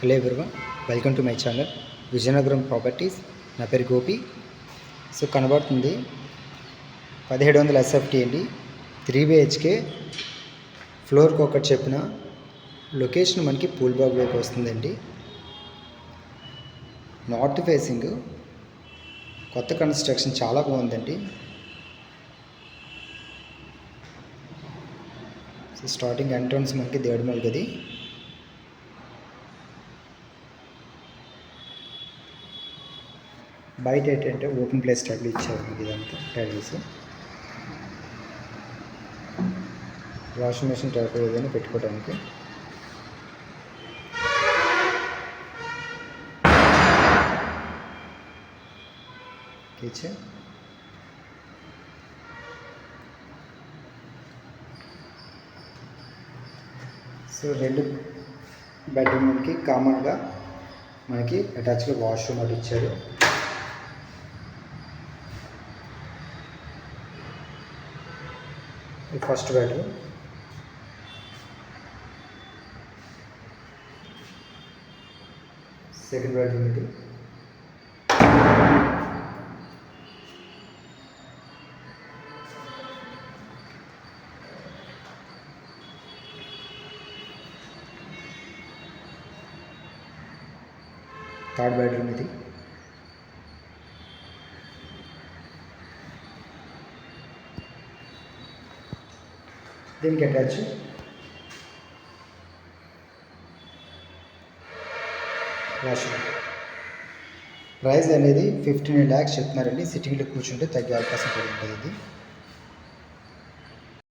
Hello everyone welcome to my channel Vizianagaram properties. నా పేరు Gopi. So కనబడుతుంది పదిహేడు వందల ఎస్ఎఫ్టీ అండి. త్రీ బిహెచ్కే ఫ్లోర్కి ఒకటి చెప్పిన లొకేషన్ మనకి పూల్బాగ్ వైపు వస్తుందండి. నార్త్ ఫేసింగ్ కొత్త కన్స్ట్రక్షన్ చాలా బాగుందండి. సో స్టార్టింగ్ ఎంట్రన్స్ మనకి దేడుమల్ గది బయట ఏంటంటే ఓపెన్ ప్లేస్ టైప్లో ఇచ్చారు ఇదంతా టైల్స్. వాషింగ్ మెషిన్ టైప్ ఏదైనా పెట్టుకోవడానికి కిచెన్. సో రెండు బెడ్రూమ్కి కామన్గా మనకి అటాచ్డ్ వాష్రూమ్ అది ఇచ్చారు. ఇది ఫస్ట్ బెడ్రూమ్ సెకండ్ బెడ్రూమ్ ఇది. థర్డ్ బెడ్రూమ్ ఇది. దీనికి అటాచ్. వాష్రూమ్ ప్రైస్ అనేది ఫిఫ్టీన్ ల్యాక్స్ చెప్తున్నారండి. సిట్టింగ్లో కూర్చుంటే తగ్గే అవకాశం కూడా ఉంటుంది. ఇది